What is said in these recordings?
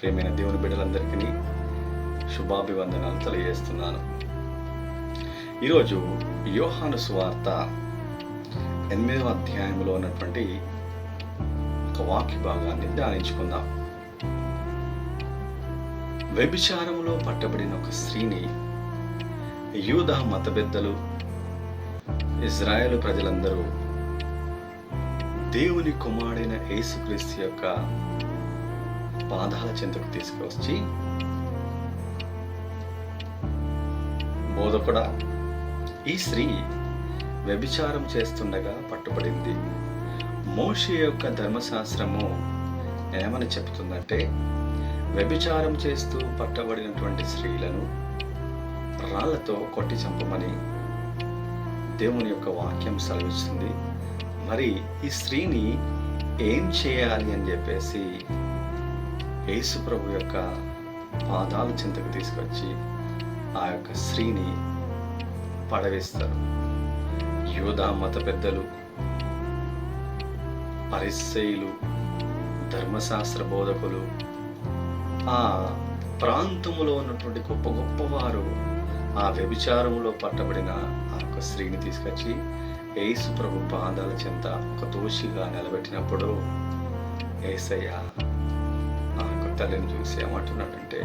ప్రేమైన దేవుని బిడ్డలందరికీ శుభాభివందనాలు తెలియజేస్తున్నాను. ఈరోజు యోహాను సువార్త ఎనిమిదవ అధ్యాయంలో ఉన్నటువంటి ఒక వాక్య భాగాన్ని ధ్యానించుకుందాం. వ్యభిచారములో పట్టబడిన ఒక స్త్రీని యూద మత పెద్దలు ఇజ్రాయేల్ ప్రజలందరూ దేవుని కుమారుడైన యేసుక్రీస్తు యొక్క పాదాల చెంతకు తీసుకువచ్చి బోధకుడా ఈ స్త్రీ వ్యభిచారం చేస్తుండగా పట్టుబడింది. మోషి యొక్క ధర్మశాస్త్రము ఏమని చెప్తుందంటే వ్యభిచారం చేస్తూ పట్టబడినటువంటి స్త్రీలను రాళ్ళతో కొట్టి చంపమని దేవుని యొక్క వాక్యం సెలవిస్తుంది. మరి ఈ స్త్రీని ఏం చేయాలి అని చెప్పేసి యేసు ప్రభు యొక్క పాదాల చింతకు తీసుకొచ్చి ఆ యొక్క స్త్రీని పడవేస్తారు. యూదా మత పెద్దలు పరిశైలు ధర్మశాస్త్ర బోధకులు ఆ ప్రాంతములో ఉన్నటువంటి గొప్ప గొప్పవారు ఆ వ్యభిచారములో పట్టబడిన ఆ యొక్క స్త్రీని తీసుకొచ్చి యేసు ప్రభు పాదాల చెంత ఒక దోషిగా నిలబెట్టినప్పుడు ఏసయ్య తల్లిని చూసి ఏమంటున్నాడంటే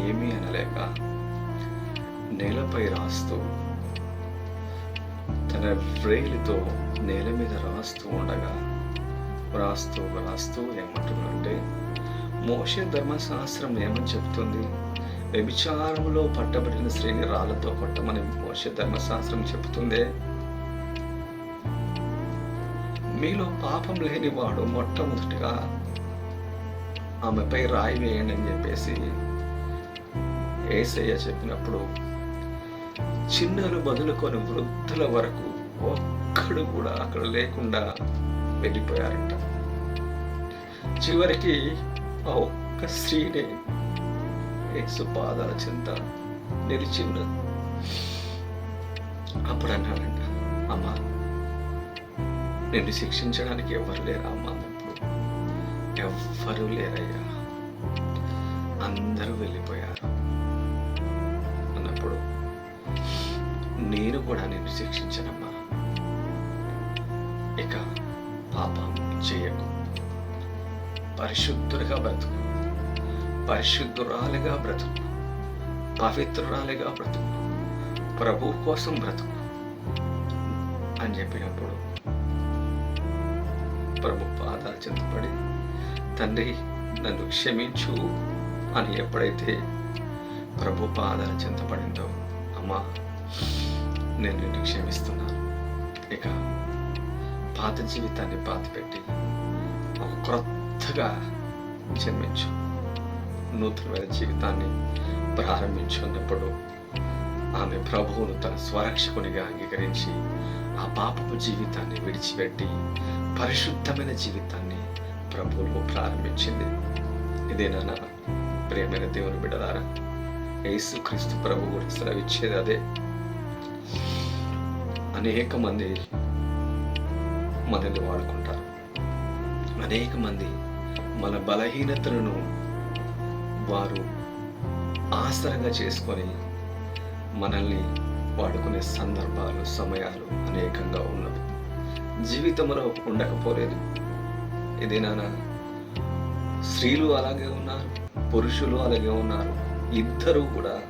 ఏమీ అనలేక నేలపై రాస్తూ తన వ్రేలితో నేల మీద రాస్తూ ఉండగా రాస్తూ రాస్తూ ఏమంటున్నాడంటే మోషే ధర్మశాస్త్రం ఏమని చెప్తుంది? వ్యభిచారంలో పట్టబడిన స్త్రీని రాళ్ళతో కొట్టమని మోషే ధర్మశాస్త్రం చెబుతుందే మీలో పాపం లేనివాడు మొట్టమొదటిగా ఆమెపై రాయి వేయండి అని చెప్పేసి ఏసయ్య చెప్పినప్పుడు చిన్నలు బదులుకొని వృద్ధుల వరకు ఒక్కడు కూడా అక్కడ లేకుండా వెళ్ళిపోయారంట. చివరికి ఆ ఒక్క స్త్రీనే యేసు పాదాల చింత నిలిచి అప్పుడు అన్నాడంట అమ్మా నిన్ను శిక్షించడానికి ఎవరు లేరా అమ్మా ఎవ్వరూ లేరయ్యా? అందరూ వెళ్ళిపోయారు. అన్నప్పుడు నేను కూడా నిన్ను శిక్షించనమ్మా. ఇక పాపం చేయకు. పరిశుద్ధుడిగా బ్రతుకు. పరిశుద్ధురాలుగా బ్రతుకు. పవిత్రురాలుగా బ్రతుకు. ప్రభు కోసం బ్రతుకు. అని చెప్పినప్పుడు ప్రభు పాదాలు చెంతపడి తండ్రి నన్ను క్షమించు అని ఎప్పుడైతే ప్రభు పాదాలు చెంతపడిందో అమ్మా నేను నిన్ను క్షమిస్తున్నాను. ఇక పాత జీవితాన్ని పాతిపెట్టి ఒక క్రొత్తగా జన్మించు. నూతనమైన జీవితాన్ని ప్రారంభించుకున్నప్పుడు ఆమె ప్రభువును తన స్వరక్షకునిగా అంగీకరించి ఆ పాపపు జీవితాన్ని విడిచిపెట్టి పరిశుద్ధమైన జీవితాన్ని ప్రభువు ప్రారంభించింది. ఇదేనా ప్రేమైన దేవుని బిడ్డలారా యేసు క్రీస్తు ప్రభు గురించి సెలవిచ్చేది అదే. అనేక మంది మనల్ని వాడుకుంటారు. అనేక మంది మన బలహీనతలను వారు ఆసరంగా చేసుకొని మనల్ని వాడుకునే సందర్భాలు సమయాలు అనేకంగా ఉన్నవి. జీవితంలో ఉండకపోలేదు. ఇది నాన్న స్త్రీలు అలాగే ఉన్నారు పురుషులు అలాగే ఉన్నారు. ఇద్దరూ కూడా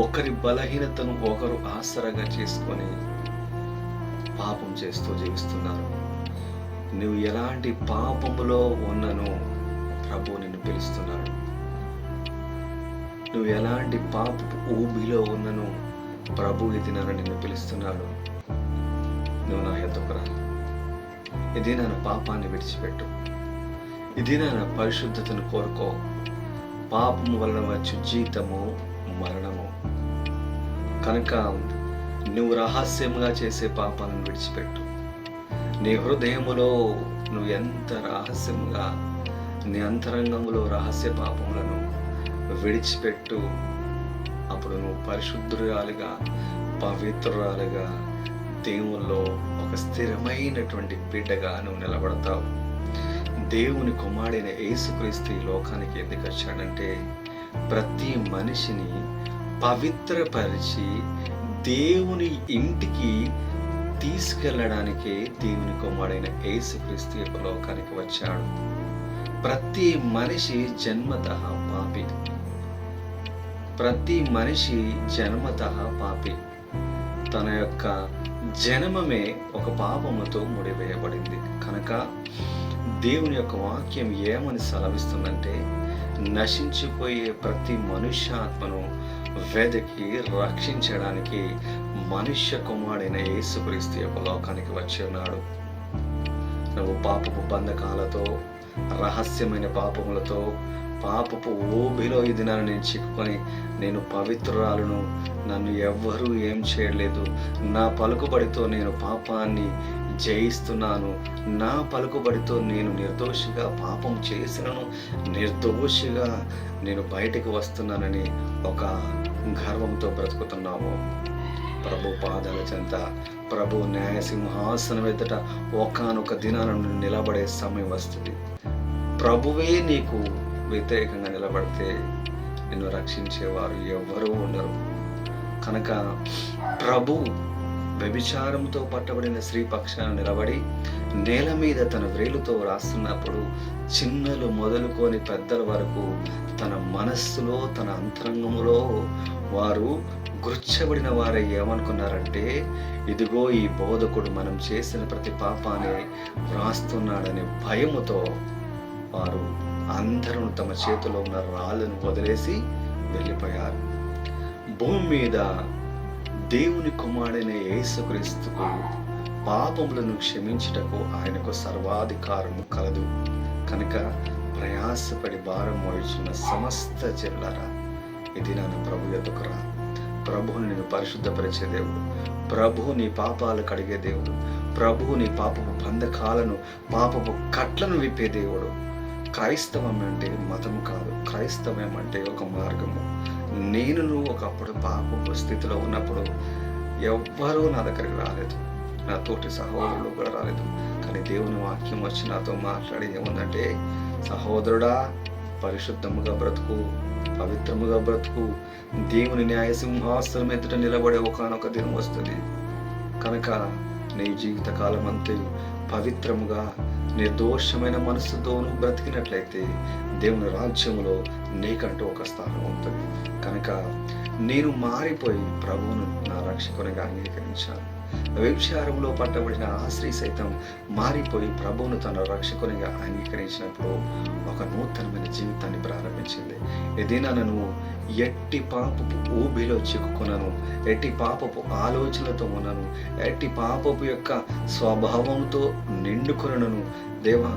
ఒకరి బలహీనతను ఒకరు ఆసరగా చేసుకొని పాపం చేస్తూ జీవిస్తున్నారు. నువ్వు ఎలాంటి పాపములో ఉన్నను ప్రభు నిన్ను పిలుస్తున్నాడు. నువ్వు ఎలాంటి పాపపు ఊబిలో ఉన్నను ప్రభు ఇది నన్ను నిన్ను పిలుస్తున్నాడు. నువ్వు నా ఎద్దకు ఇది నన్ను పాపాన్ని విడిచిపెట్టు. ఇది నన్ను పరిశుద్ధతను కోరుకో. పాపము వలన వచ్చు జీతము మరణము. కనుక నువ్వు రహస్యంగా చేసే పాపాలను విడిచిపెట్టు. నీ హృదయములో నువ్వు ఎంత రహస్యంగా నీ అంతరంగంలో రహస్య పాపములను విడిచిపెట్టు. అప్పుడు నువ్వు పరిశుద్ధురాలుగా పవిత్రురాలుగా దేవుల్లో ఒక స్థిరమైనటువంటి బిడ్డగా నువ్వు నిలబడతావు. దేవుని కుమారుడైన యేసుక్రీస్తు ఈ లోకానికి ఎందుకు వచ్చాడంటే ప్రతి మనిషిని పవిత్రపరిచి దేవుని ఇంటికి తీసుకెళ్ళడానికే దేవుని కుమారుడైన యేసుక్రీస్తు యొక్క లోకానికి వచ్చాడు. ప్రతి మనిషి జన్మత పాపి. ప్రతి మనిషి జన్మత పాపి. తన యొక్క జనమమే ఒక పాపముతో ముడివేయబడింది. కనుక దేవుని యొక్క వాక్యం ఏమని సెలవిస్తుందంటే నశించిపోయే ప్రతి మనుష్యాత్మను వెదకి రక్షించడానికి మనుష్య కుమారుడైన యేసుక్రీస్తు యొక్క లోకానికి వచ్చి ఉన్నాడు. నువ్వు పాపపు బంధకాలతో రహస్యమైన పాపములతో పాపపు ఓబిలో ఈ దినాన్ని నేను చిక్కుకొని నేను పవిత్రురాలను. నన్ను ఎవ్వరూ ఏం చేయలేదు. నా పలుకుబడితో నేను పాపాన్ని జయిస్తున్నాను. నా పలుకుబడితో నేను నిర్దోషిగా పాపం చేసినను. నిర్దోషిగా నేను బయటికి వస్తున్నానని ఒక గర్వంతో బ్రతుకుతున్నాము. ప్రభు పాదాల చెంత ప్రభు న్యాయ సింహాసనం ఎదుట ఒకనొక దినాన నిలబడే సమయం వస్తుంది. ప్రభువే నీకు వ్యతిరేకంగా నిలబడితే నిన్ను రక్షించేవారు ఎవ్వరూ ఉండరు. కనుక ప్రభు వ్యభిచారంతో పట్టబడిన స్త్రీ పక్షాన నిలబడి నేల మీద తన వ్రేలుతో రాస్తున్నప్పుడు చిన్నలు మొదలుకొని పెద్దల వరకు తన మనస్సులో తన అంతరంగములో వారు గుర్చబడిన వారే ఏమనుకున్నారంటే ఇదిగో ఈ బోధకుడు మనం చేసిన ప్రతి పాపాన్ని వ్రాస్తున్నాడనే భయముతో వారు అందరూ తమ చేతిలో ఉన్న రాళ్ళను వదిలేసి వెళ్ళిపోయారు. భూమి మీద దేవుని కుమారుడైన యేసుక్రీస్తుకు పాపములను క్షమించుటకు ఆయనకు సర్వాధికారము కలదు. కనుక ప్రయాసపడి భారం మోయిచున్న సమస్త చెల్లారా ఇది నన్ను ప్రభు ఎదుకురా ప్రభువుని నేను పరిశుద్ధపరిచే దేవుడు. ప్రభువు నీ పాపాలు కడిగే దేవుడు. ప్రభువు నీ పాపపు బంధకాలను పాపపు కట్లను విప్పే దేవుడు. క్రైస్తవం అంటే మతము కాదు. క్రైస్తవం అంటే ఒక మార్గము. నేను నువ్వు ఒకప్పుడు పాపపు స్థితిలో ఉన్నప్పుడు ఎవ్వరూ నా దగ్గరికి రాలేదు. నా తోటి సహోదరులు కూడా రాలేదు. కానీ దేవుని వాక్యం వచ్చి నాతో మాట్లాడి ఏముందంటే సహోదరుడా పరిశుద్ధముగా బ్రతుకు పవిత్రముగా బ్రతుకు. దేవుని న్యాయ సింహాసనం ఎదుట నిలబడే ఒకనొక దినం వస్తుంది. కనుక నీ జీవిత కాలం అంతే పవిత్రముగా నిర్దోషమైన మనస్సుతోను బ్రతికినట్లయితే దేవుని రాజ్యంలో నీకంటూ ఒక స్థానం ఉంటుంది. కనుక నేను మారిపోయి ప్రభువును నా రక్షకునిగా అంగీకరించాను. వ్యభిచారంలో పట్టబడిన ఆ స్త్రీ సైతం మారిపోయి ప్రభువును తన రక్షకునిగా అంగీకరించినప్పుడు ఒక నూతనమైన జీవితాన్ని ప్రారంభించింది. ఏదైనా నన్ను ఎట్టి పాపపు ఊబిలో చిక్కుకున్నాను ఎట్టి పాపపు ఆలోచనలతో ఉన్నాను ఎట్టి పాపపు యొక్క స్వభావంతో నిండుకొనను. దేవా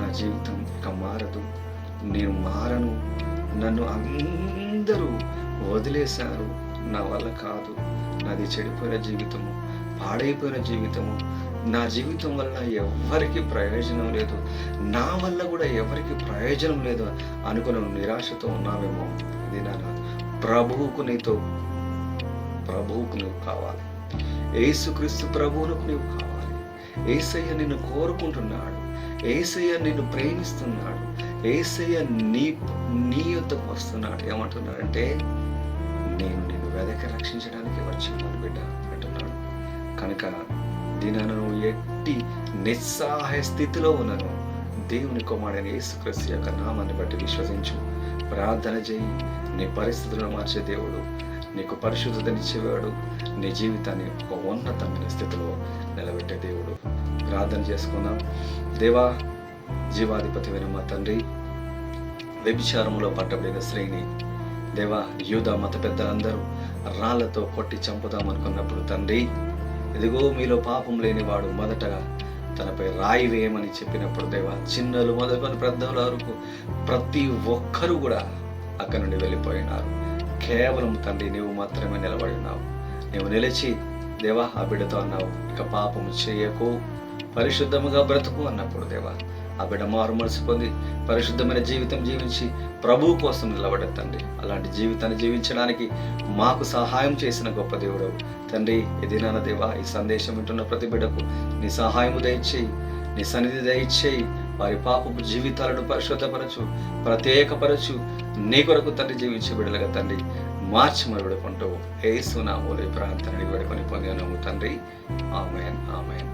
నా జీవితం ఇక మారదు. నేను మారను. నన్ను అందరూ వదిలేశారు. నా వల్ల కాదు. నాది చెడిపోయిన జీవితము. పాడైపోయిన జీవితము నా జీవితం వల్ల ఎవరికి ప్రయోజనం లేదు నా వల్ల కూడా ఎవరికి ప్రయోజనం లేదు అనుకున్న నిరాశతో ఉన్నామేమో ఇది ప్రభువుకు నీతో ప్రభువుకు నువ్వు కావాలి. ఏసుక్రీస్తు ప్రభువునకు నువ్వు కావాలి. ఏసయ్య నిన్ను కోరుకుంటున్నాడు. ఏసయ్య నిన్ను ప్రేమిస్తున్నాడు. ఏసయ్య నీ నీ యొక్కకు వస్తున్నాడు. ఏమంటున్నాడంటే నేను నిన్ను వెదక రక్షించడానికి వచ్చాను బిడ్డ. కనుక దినను ఎట్టి నిస్సహాయ స్థితిలో ఉన్నాను. దేవుని కుమారుడైన యేసుక్రీస్తు యొక్క నామాన్ని బట్టి విశ్వసించు. ప్రార్థన చేయి. నీ పరిస్థితులను మార్చే దేవుడు. నీకు పరిశుద్ధతనిచ్చేవాడు నీ జీవితాన్ని ఒక ఉన్నతమైన స్థితిలో నిలబెట్టే దేవుడు. ప్రార్థన చేసుకుందాం. దేవా జీవాధిపతి మా తండ్రి వ్యభిచారంలో పట్టబడిన శ్రేణి దేవా యూద మత పెద్దలందరూ రాళ్ళతో కొట్టి చంపుదాం అనుకున్నప్పుడు తండ్రి ఇదిగో మీలో పాపం లేనివాడు మొదటగా తనపై రాయి వేయమని చెప్పినప్పుడు దేవా చిన్నలు మొదలుకొని పెద్దల వరకు ప్రతి ఒక్కరూ కూడా అక్కడి నుండి వెళ్ళిపోయినారు. కేవలం తండ్రి నీవు మాత్రమే నిలబడి ఉన్నావు. నీవు నిలిచి దేవా ఆ బిడ్డతో అన్నావు ఇక పాపము చేయకు పరిశుద్ధముగా బ్రతుకు అన్నప్పుడు దేవా ఆ బిడ్డ మారు మనసు పొంది పరిశుద్ధమైన జీవితం జీవించి ప్రభువు కోసం నిలబడే తండ్రి. అలాంటి జీవితాన్ని జీవించడానికి మాకు సహాయం చేసిన గొప్ప దేవుడు తండ్రి ఇది నాన్న దేవా ఈ సందేశం వింటున్న ప్రతి బిడ్డకు నీ సహాయము దయచేయి నీ సన్నిధి దయచేయి. వారి పాపపు జీవితాలను పరిశుద్ధపరచు ప్రత్యేకపరచు. నీ కొరకు తండ్రి జీవించే బిడ్డలుగా తండ్రి మార్చమని విడుకుంటూ ఏ సునామూలే ప్రాంతాన్ని వేడుకొని పొందాను తండ్రి. Amen amen.